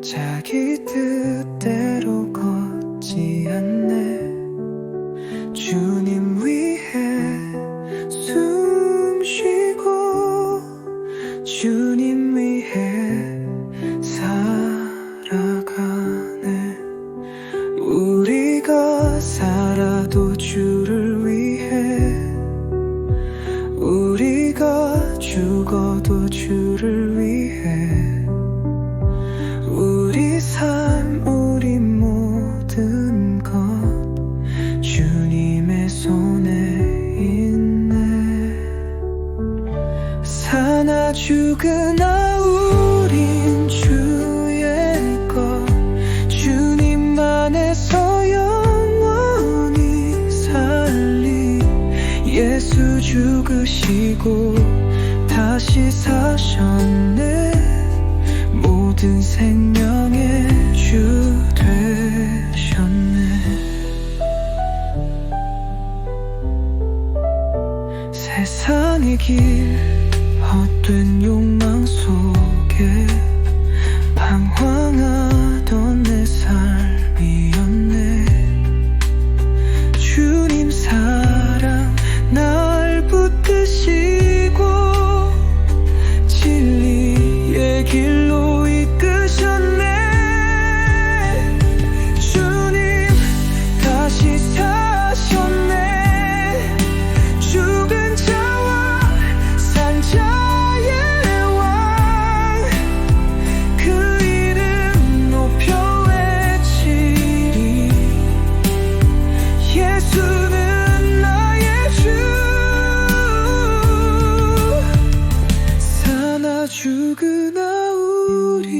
자기 뜻대로 걷지 않네. 주님 위해 숨 쉬고 주님 위해 살아가네. 우리가 살아도 주를 위해 우리가 죽어도 주를 위해 우리 삶 우리 모든 것 주님의 손에 있네. 사나 죽으나 우린 주의 것 주님 안에서 영원히 살리 예수 죽으시고 다시 사셨네. 모든 생명의 주 되셨네. 세상의 길 헛된 욕 길로 이끄셨네. 주님 다시 사셨네. 죽은 자와 산 자의 왕 그 이름 높여 외치리. 예수는 나의 주 사나 죽으나 우린 주